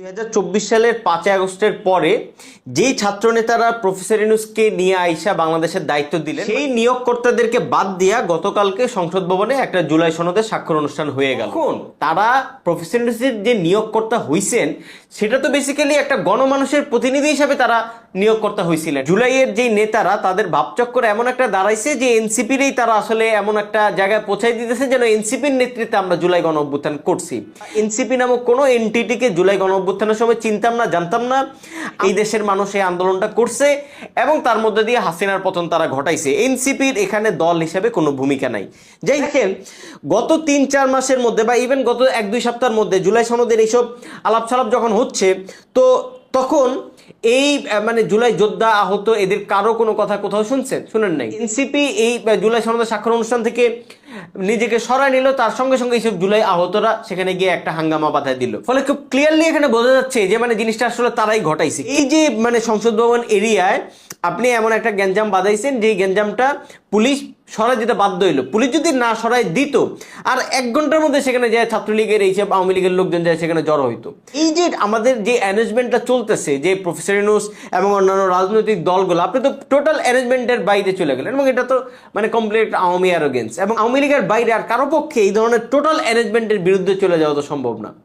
দু হাজার চব্বিশ সালের পাঁচই আগস্টের পরে যেই ছাত্রনেতারা প্রফেসর ইনুসকে নিয়ে আইসা বাংলাদেশের দায়িত্ব দিলেন সেই নিয়োগকর্তাদেরকে বাদ দিয়া গতকালকে সংসদ ভবনে একটা জুলাই সনদের স্বাক্ষর অনুষ্ঠান হয়ে গেল। এখন তারা প্রফেসর ইনুসের যে নিয়োগকর্তা হইছেন সেটা তো বেসিক্যালি একটা গণমানুষের প্রতিনিধি হিসাবে তারা নিয়োগকর্তা হয়েছিলেন জুলাইয়ের যে নেতারা, তাদের ভাবচক্কর এমন একটা দাঁড়াইছে যে এনসিপিরই তারা আসলে এমন একটা জায়গায় পৌঁছাই দিতেছে যেন এনসিপির নেতৃত্বে আমরা জুলাই গণ অভ্যুত্থান করছি। এনসিপি নামক কোনো এনটিটিকে জুলাই গণ অভ্যুত্থানের সময় চিনতাম না, জানতাম না। এই দেশের মানুষ এই আন্দোলনটা করছে এবং তার মধ্যে দিয়ে হাসিনার পতন তারা ঘটাইছে। এনসিপির এখানে দল হিসেবে কোনো ভূমিকা নাই। যাই দেখেন গত তিন চার মাসের মধ্যে বা ইভেন গত এক দুই সপ্তাহের মধ্যে জুলাই সনদের এইসব আলাপ ছালাপ যখন হচ্ছে, তো তখন এই মানে জুলাই যোদ্ধা আহত এদের কারও কোনো কথা কোথাও শুনছেন? শুনেন নাই? এনসিপি এই জুলাই সনদ স্বাক্ষর অনুষ্ঠান থেকে নিজেকে সরায় নিল, তার সঙ্গে সঙ্গে এইসব জুলাই আহতরা সেখানে গিয়ে একটা হাঙ্গামা বাধা দিল। ফলে খুব ক্লিয়ারলি এখানে বোঝা যাচ্ছে যে মানে জিনিসটা আসলে তারাই ঘটাইছে। এই যে মানে সংসদ ভবন এরিয়ায় আপনি এমন একটা গ্যাঞ্জাম বাঁধাইছেন যে গ্যাঞ্জামটা পুলিশ সরাই দিতে বাধ্য হইল। পুলিশ যদি না সরাই দিত, আর এক ঘণ্টার মধ্যে সেখানে যায় ছাত্রলীগের এইসব আওয়ামী লীগের লোকজন যায় সেখানে জড়ো হইতো। এই যে আমাদের যে অ্যারেঞ্জমেন্টটা চলতেছে, যে প্রফেসর ইউনুস এবং অন্যান্য রাজনৈতিক দলগুলো, আপনি তো টোটাল অ্যারেঞ্জমেন্টের বাইরে চলে গেলেন এবং এটা তো মানে কমপ্লিট আওয়ামী অ্যারোগেন্স এবং আওয়ামী লীগের বাইরে আর কারও পক্ষে এই ধরনের টোটাল অ্যারেঞ্জমেন্টের বিরুদ্ধে চলে যাওয়া তো সম্ভব না।